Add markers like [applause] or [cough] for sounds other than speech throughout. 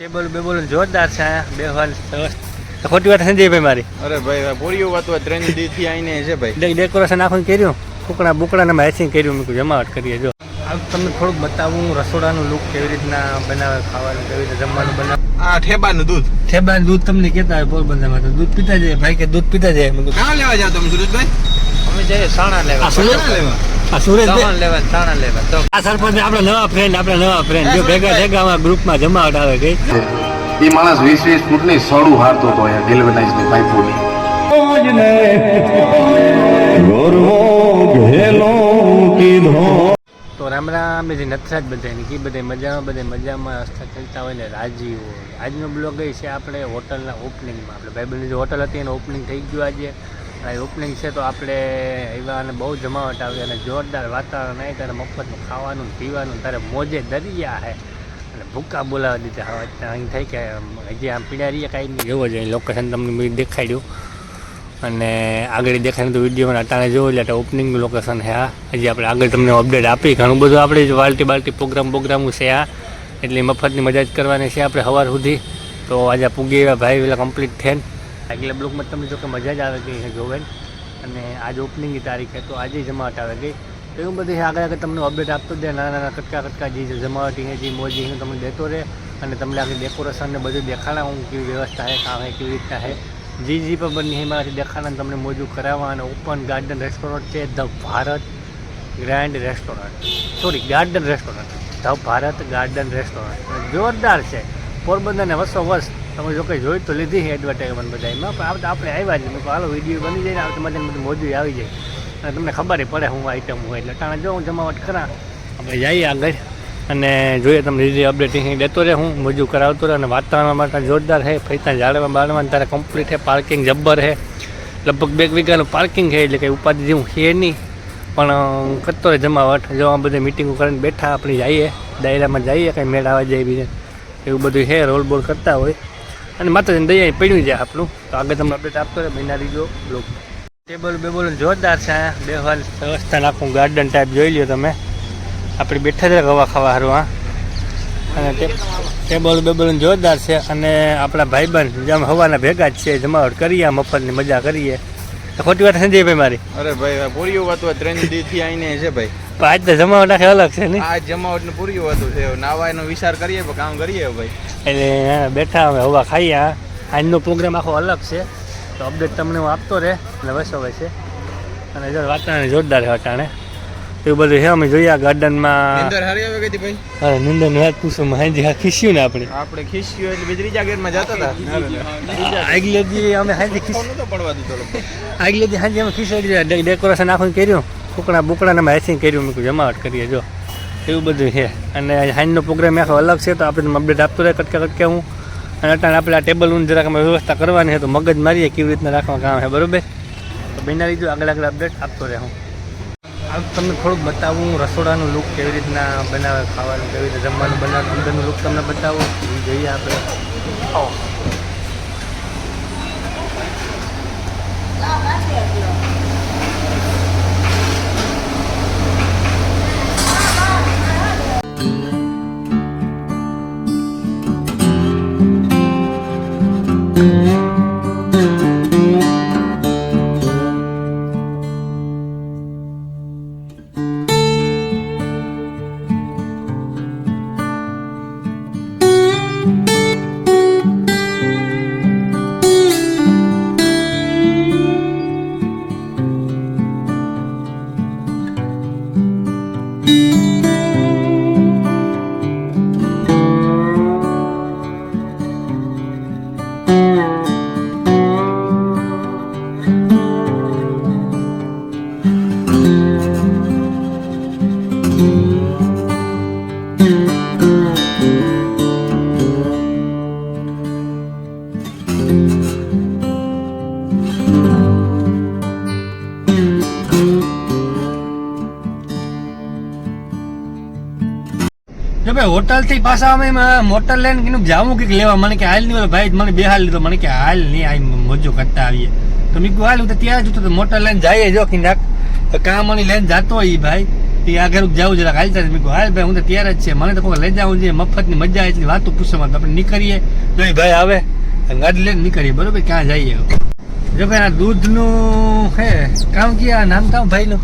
Table બેબલ જોરદાર છે બે બેહવાન ખોટી વાત સંજયભાઈ મારી. અરે ભાઈ બોરીઓ વાત હોય ત્રણ દીથી આવીને છે ભાઈ. ડેકોરેશન આખું કર્યું? કુકડા બુકડાને મેચિંગ કર્યું મેં જમાવટ કરીએ જો. આ તમને થોડુંક બતાવું રસોડાનું લુક કેવી રીતના બનાવે ખાવાનું કેવી રીતે જમવાનું બનાવે? આ ઠેબાનું દૂધ. ઠેબાનું દૂધ તમને કહેતા હોય પોરબંદરમાં તો દૂધ પીતા જાય ભાઈ કે દૂધ પીતા જાય કાં લેવા જાવ તમે સુરેશભાઈ અમે જઈએ સાણા લેવા. સાણા લેવા? આ સુરત સામાન લેવા સાણા લેવા તો. આ સરપંચ આપણે નવા ફ્રેન્ડ આપણા નવા ફ્રેન્ડ જો ભેગા ભેગા ગ્રુપમાં જમાવટ આવે ગઈ એ માણસ વીસ વીસ ફૂટની સડું હારતો હતો અહીંયા ગેલ્વેનાઇઝની પાઇપોની. તો રામ રામ જે નથરાજ બધાની કે બધા મજામાં બધે મજામાં ચાલતા હોય ને રાજી હોય. આજનો બ્લોગ એ છે આપણે હોટલના ઓપનિંગમાં આપણે ભાઈબંધની જે હોટલ હતી એનું ઓપનિંગ થઈ ગયું આજે. આ ઓપનિંગ છે તો આપણે આવ્યા અને બહુ જમાવટ આવી અને જોરદાર વાતાવરણ આવી ત્યારે મફતનું ખાવાનું, પીવાનું ત્યારે મોજે દરિયા હે. અને ભૂકા બોલાવી દીધા હવે અહીં થઈ કે હજી આમ પીડા રહીએ કાંઈ નહીં. જોવો જોઈએ લોકેશન તમને મેં દેખાડ્યું. અને આગળ દેખાય તો વિડીયોમાં અટાણે જોયું એટલે ઓપનિંગ લોકેશન છે આ. હજી આપણે આગળ તમને અપડેટ આપી. ઘણું બધું આપણે જ બાલ્ટી બાલ્ટી પ્રોગ્રામ પ્રોગ્રામો છે આ. એટલે મફતની મજા જ કરવાની છે આપણે સવાર સુધી. તો આજે પૂગી એવા ભાઈ, પેલા કમ્પ્લીટ થઈને. આગલા બ્લોકમાં તમને જો કે મજા જ આવે ગઈ છે જોવે. અને આજ ઓપનિંગની તારીખ છે, તો આજે જમાવટ આવે ગઈ તો એવું બધું આગળ આગળ તમને અપડેટ આપતો જ નાના નાના કટકા કટકા જે જમાવટી છે, જે મોજી હું તમને દેતો રહે. અને તમને આગળ ડેકોરેશન ને બધું દેખાડા હું કેવી વ્યવસ્થા છે, કામ છે, કેવી રીતના છે. જી જી પર બની એમાંથી દેખાડા તમને મોજું કરાવવા અને ઓપન ગાર્ડન રેસ્ટોરન્ટ છે the Bharat grand restaurant sorry garden restaurant the Bharat garden restaurant જોરદાર છે. પોરબંદરને વર્ષો વર્ષ તમે જો કંઈ જોઈ તો લીધી છે એડવર્ટાઇઝમેન્ટ બધા એમાં પણ આપણે આવ્યા જ મેં હાલો વીડિયો બની જાય ને આપણે મજા બધું મોજું આવી જાય. અને તમને ખબર પડે હું આઈટમ હોય એટલે. ટાણે જો હું જમાવટ કરા, આપણે જઈએ આગળ. અને જોઈએ તમને લીધી અપડેટ અહીં દેતો રહે, હું મોજું કરાવતો રહે. અને વાતાવરણ માટે જોરદાર છે ફરીતા ઝાડવા બાળવા. તારે કમ્પ્લીટ છે પાર્કિંગ જબ્બર છે. લગભગ બે વીઘાનું પાર્કિંગ છે, એટલે કંઈ ઉપાધિ જેવું છે નહીં. પણ કરતો રહે જમાવટ. જો આ બધી મિટિંગો કરીને બેઠા, આપણે જઈએ. દાયરામાં જઈએ, કંઈ મેળાવા જઈએ બીજે. એવું બધું છે રોલ બોલ કરતા હોય. અને માતાજીને દયા પડ્યું જાય આપણું. તો આગળ તમને અપડેટ આપતો રહે, મહિના રીજો બ્લોક ટેબલ બેબલ જોરદાર છે બે બેહવાની વ્યવસ્થા આખું ગાર્ડન ટાઈપ જોઈ લ્યો તમે. આપણે બેઠા જ હવા ખાવા હારું, હા. અને ટેબલ બેબલ જોરદાર છે અને આપણા ભાઈબંધ જેમ હવાના ભેગા જ છે, જમાવટ કરીએ, મફતની મજા કરીએ. ખોટી વાત સંજયભાઈ મારી. અરે ભાઈ પૂરી વાત ત્રણ દી થી આઈને છે ભાઈ. પણ આજ તો જમાવટ આખે અલગ છે ને. આજ જમાવટ ને પૂરી વાત છે. નાવાનો વિચાર કરીએ પણ કામ કરીએ ભાઈ. એટલે બેઠા અમે હવા ખાઈએ. આજનો પ્રોગ્રામ આખો અલગ છે. તો અપડેટ તમને હું આપતો રહે. અને વસો છે. અને જો વાતાવરણ જોરદાર છે અટાણે. તો એવું બધું છે અમે જોઈએ ગાર્ડનમાં. અંદર હારી આવે ગઈ ભાઈ? હા નિંદર વાત પૂછો હાજી હા ખીસ્યું ને આપણે. આપણે ખીસ્યું એટલે બીજી ત્રીજા ગેરમાં જતા હતા. આગલે દી અમે હાજી ખીસ નતો પડવા દીધો આગલે દી હાજી અમે ખીસ્યું ડેકોરેશન આખું કર્યું. કુકડા બુકડાને અમે હેસિંગ કર્યું મેં જમાવટ કરીએ જો. એવું બધું છે. અને હાંજનો પ્રોગ્રામ આખો અલગ છે તો આપણે અપડેટ આપતો રહે કટકે કટકે હું. અને અત્યારે આપણે આ ટેબલ જરાક અમે વ્યવસ્થા કરવાની છે તો મગજ મારીએ કેવી રીતના રાખવા કામ છે બરોબર? તો બેના લીધું આગળ આગળ અપડેટ આપતો રહે હું. તમને થોડુંક બતાવું રસોડાનું લુક કેવી રીતના બનાવે, ખાવાનું કેવી રીતે જમવાનું બનાવે, અંદરનું લુક તમને બતાવું. જોઈએ આપણે. ભાઈ પાછા અમે મોટર લઈને કીધું જાવું કંઈક લેવા. મને કે હાલ નહીં ભાઈ, મને બે હાલ લીધો. મને કે હાલ નહીં આ મોજો કરતા આવીએ. તો મેં કીધું, હાલ હું ત્યાં જતો તો મોટર લઈને જઈએ, જો કે નાક તો કામ મને લઈને જતો હોય ભાઈ. એ આગળ જવું જરાક હાલતા મેં કહ્યું હાલ ભાઈ, હું તો તૈયાર જ છે. મને તો કોઈ લઈ જવું છે મફતની મજા આવે છે, વાતો પૂછવામાં આપણે નીકળીએ. જો ભાઈ આવે ગાડી લઈને નીકળીએ. બરોબર? ક્યાં જઈએ? જો ભાઈ આ દૂધનું, હે, કામ કે આ નામ કામ ભાઈનું.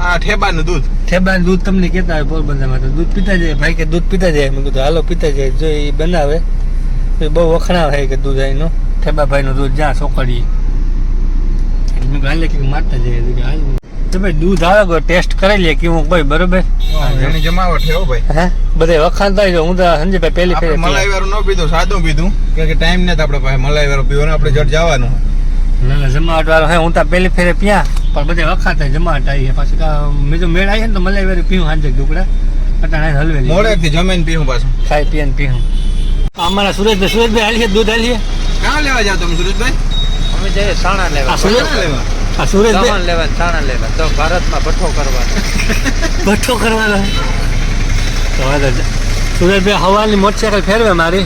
આ ઠેબાનું દૂધ. ઠેબાનું દૂધ તમને કહેતા હોય પોરબંદરમાં તો દૂધ પીતા જાય ભાઈ કે દૂધ પીતા જાય? મેં કીધું હાલો પીતા જાય. જો એ બનાવે તો એ બહુ વખણાવે કે દૂધ આઈનો. ઠેબા ભાઈનું દૂધ જ્યાં સોકડીએ. મેં કીધું હાલે કે મારતા જઈએ. કે હાલ. તો દૂધ આવે ટેસ્ટ કરી લે કેવું ભાઈ બરોબર? એની જમાવટ છે હો ભાઈ. હે બધે વખાણતા હોય હું તો સંજયભાઈ પહેલી આપણે ફેરે મલાઈ વાળું ન પીધું સાદું પીધું. કે કે ટાઈમ નથી આપણે પાસે મલાઈ વાળું પીવાનું આપણે જટ જવાનું. ના ના જમાવટ વાળો હે હું તો પહેલી ફેરે પ્યા. પણ બધે વખાતે જમાટ આવી છે પાછું મેં જો મેળ આવી ને તો મલાઈ વેરી પીવું સાંજે ઢોકળા અટાણે હલવે મોડે થી જમીન પીવું પાછું. ખાઈ પીએ ને પીવું અમારા સુરેશભાઈ સુરેશભાઈ હાલીએ દૂધ હાલીએ? ક્યાં લેવા જાવ તમે સુરેશભાઈ અમે જઈએ સાણા લેવા. સુરેશ લેવા? આ સુરેશભાઈ લેવા ને સાણા લેવા. તો ભારતમાં ભઠ્ઠો કરવાનો. [laughs] ભઠ્ઠો કરવાનો. તો સુરેશભાઈ હવાની મોટરસાયકલ ફેરવે મારી.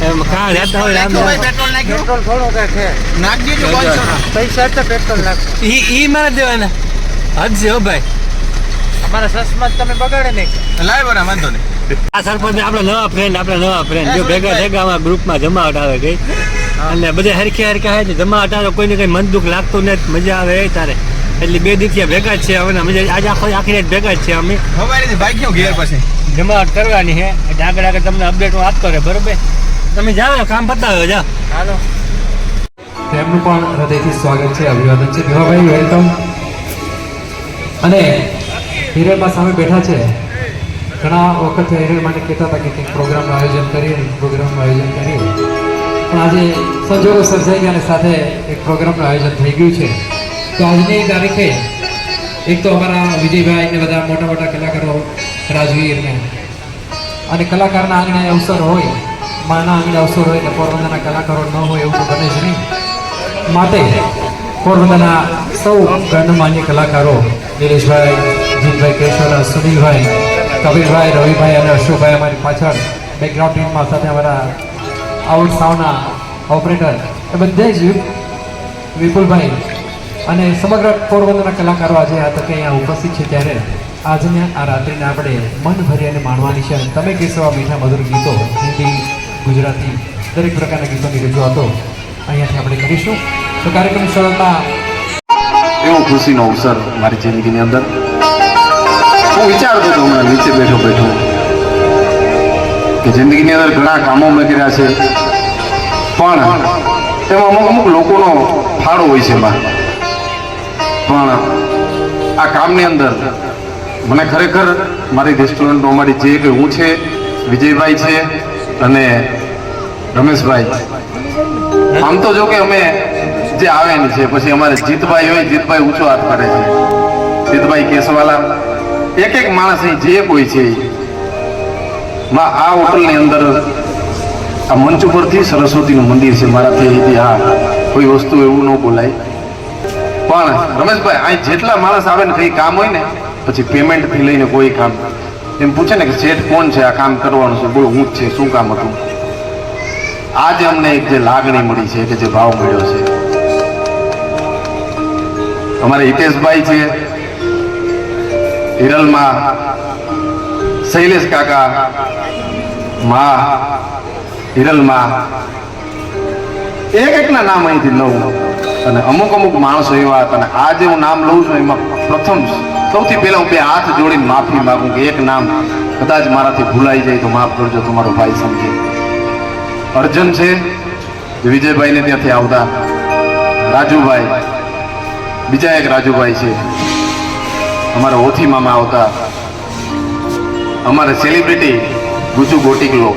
પેટ્રોલ નાખ્યું. પેટ્રોલ થોડું કઈ છે. નાખી દેજો પાંચસો પૈસા તો પેટ્રોલ નાખ. ઈ ઈ મારે દેવાના. હદ છે ભાઈ. અમારા સસમત તમે બગાડે નહીં. લાય બરા વાંધો નહીં. આ સરપંચ આપણા નવા ફ્રેન્ડ આપણા નવા ફ્રેન્ડ જો ભેગા ભેગા અમારા ગ્રુપમાં જમાવટ આવે ગઈ અને બધે હરખી હરખા હોય છે. જમાવટ આવે કોઈને કઈ મન દુઃખ લાગતું નથી મજા આવે એ તારે. એટલે બે દીકરીયા ભેગા જ છે હવે મજા આજે આખો આખી રાત ભેગા જ છે અમે. હવારી બાઈક ક્યાં ઘેર પછી. જમાવટ કરવાની છે એટલે આગળ આગળ તમને અપડેટ હું આપતો રહે બરોબર? તમે જાઓ કામ પતાવ્યો જાઓ. હાલો. તેમનું પણ હૃદયથી સ્વાગત છે અભિવાદન છે. ભીમાભાઈ વેલકમ અને હિરેલમાં સામે બેઠા છે. ઘણા વખત હિરેલ માટે કહેતા હતા કે કંઈક પ્રોગ્રામનું આયોજન કરીએ પ્રોગ્રામનું આયોજન કરીએ. પણ આજે સંજોગો સર્જાઈ ગયા અને સાથે એક પ્રોગ્રામનું આયોજન થઈ ગયું છે. તો આજની તારીખે એક તો અમારા વિજયભાઈ ને બધા મોટા મોટા કલાકારો રાજવીરને. અને કલાકારના આંગણે અવસર હોય માના અંગે અવસર હોય એટલે પોરબંદરના કલાકારો ન હોય એવું તો બને જ નહીં. માટે પોરબંદરના સૌ ગણમાન્ય કલાકારો નિલેશભાઈ જીતભાઈ કેશવરા સુનિલભાઈ કબીરભાઈ રવિભાઈ અને અશોકભાઈ અમારી પાછળ બેકગ્રાઉન્ડ ટીમમાં સાથે અમારા આઉટ સાવના ઓપરેટર એ બધે જ વિપુલભાઈ અને સમગ્ર પોરબંદરના કલાકારો આજે આ તકે અહીંયા ઉપસ્થિત છે ત્યારે આજને આ રાત્રિને આપણે મન ભરીને માણવાની છે. અને તમે કેસવા મીઠા મધુર ગીતો હિન્દી ગુજરાતી દરેક પ્રકારના ગીતોની રજૂઆતો અહીંયાથી આપણે કરીશું. તો કાર્યક્રમ સરળતા એવો ખુશીનો અવસર મારી જિંદગીની અંદર. હું વિચારતો હતો હમણાં નીચે બેઠો બેઠો કે જિંદગીની અંદર ઘણા કામો મેં કર્યા છે. પણ એમાં અમુક અમુક લોકોનો ફાળો હોય છે એમાં. પણ આ કામની અંદર મને ખરેખર મારી રેસ્ટોરન્ટનો અમારી જે કંઈ હું છે, વિજયભાઈ છે અને રમેશભાઈ, આમ તો જો કે અમે જે આવે છે, પછી અમારે જીતભાઈ હોય, જીતભાઈ ઊંચો હાથ કરે છે. જીતભાઈ કેસવાલા, એક એક માણસ જે કોઈ છે, માં આ હોટલની અંદર, આ મંચ ઉપરથી સરસ્વતીનું મંદિર છે, મારાથી હા, કોઈ વસ્તુ એવું ન બોલાય. પણ રમેશભાઈ, અહીં જેટલા માણસ આવે ને કંઈ કામ હોય ને, પછી પેમેન્ટથી લઈને કોઈ કામ. એમ પૂછે ને કે શેઠ કોણ છે આ કામ કરવાનું છે? બોલો, હું જ છે, શું કામ હતું? આજે અમને એક જે લાગણી મળી છે કે જે ભાવ મળ્યો છે. અમારે હિતેશભાઈ છે, હિરલમાં શૈલેષ કાકા, મા હિરલમાં. એક એકના નામ અહીંથી લઉં. અને અમુક અમુક માણસો એવા હતા અને આજે હું નામ લઉં છું, એમાં પ્રથમ સૌથી પહેલા હું બે હાથ જોડીને માફી માગું કે એક નામ કદાચ મારાથી ભૂલાઈ જાય તો માફ કરજો, તમારો ભાઈ સમજે. અર્જન છે, વિજયભાઈને ત્યાંથી આવતા. રાજુભાઈ, બીજા એક રાજુભાઈ છે. અમારા ઓથી મામા આવતા. અમારે સેલિબ્રિટી ગુજુ ગોટીકલો.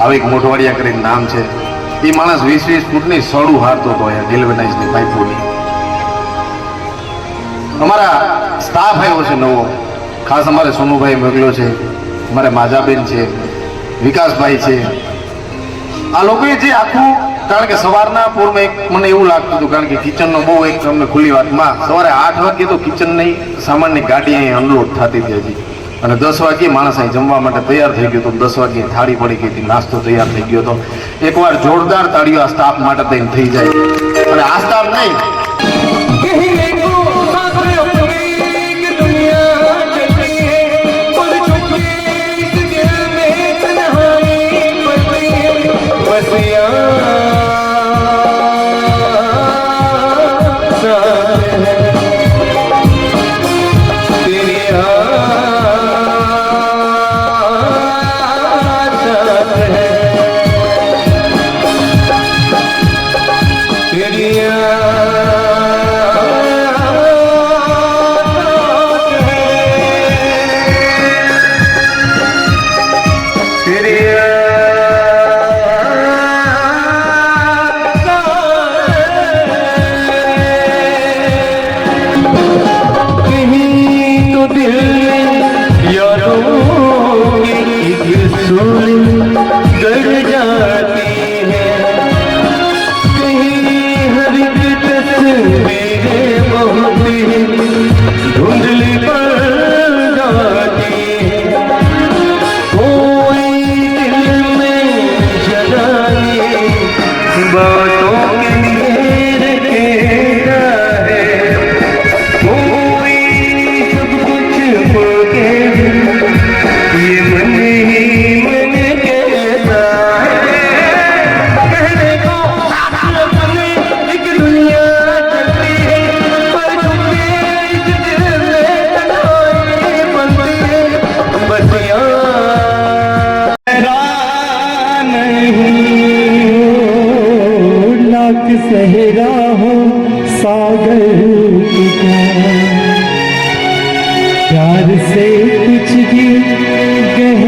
આવી એક મોઢવાડિયા કરીને નામ છે. એ માણસ વીસ વીસ ફૂટની સડું હારતો હતો અહીંયા ગેલ્વેનાઇઝની પાઇપોની. અમારા સ્ટાફ આવ્યો છે નવો. ખાસ અમારે સોનુભાઈ મોકલ્યો છે, અમારે માજાબેન છે, વિકાસભાઈ છે. આ લોકોએ જે આખું, કારણ કે સવારના પૂરમાં એક મને એવું લાગતું હતું, કારણ કે કિચનનો બહુ એક અમને ખુલ્લી વાતમાં, સવારે આઠ વાગે તો કિચનની સામાનની ગાડી અહીં અનલોડ થતી હતી હજી. અને દસ વાગે માણસ અહીં જમવા માટે તૈયાર થઈ ગયો હતો. દસ વાગે થાળી પડી ગઈ હતી, નાસ્તો તૈયાર થઈ ગયો હતો. એકવાર જોરદાર તાળીઓ આ સ્ટાફ માટે થઈને થઈ જાય. અને આ સ્ટાફ નહીં. with me. Hallelujah. से कुछ भी गहरा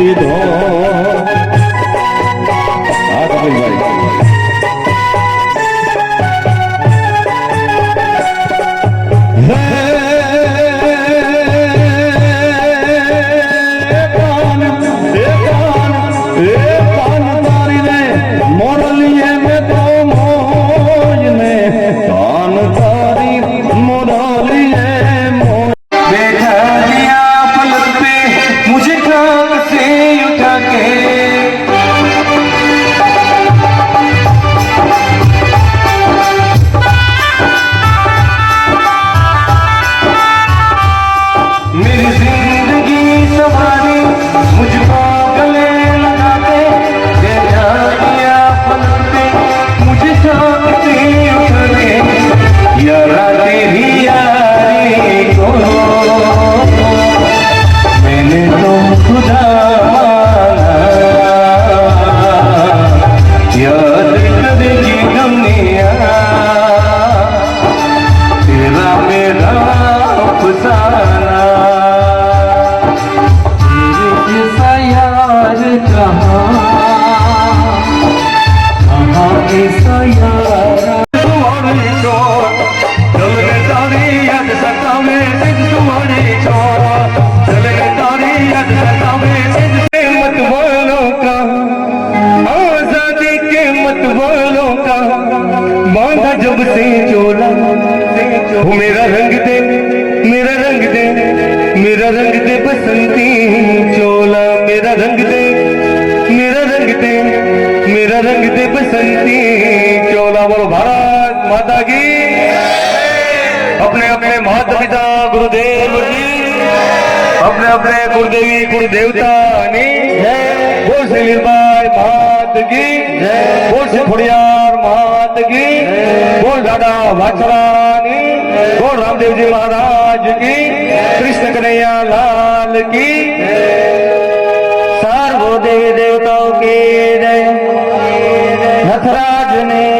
કીધો આ ગુરુદેવ અપને અપને ગુરુદેવી ગુરુદેવતાની બોલ શૈલીભાઈ મહાત કી બોલ શિફળિયાર મહાત કી બોલ દાદા વાછરાની રામદેવજી મહારાજ કી કૃષ્ણ કનૈયા લાલ કી સર્વ દેવી દેવતાઓ કી જય નથરાજની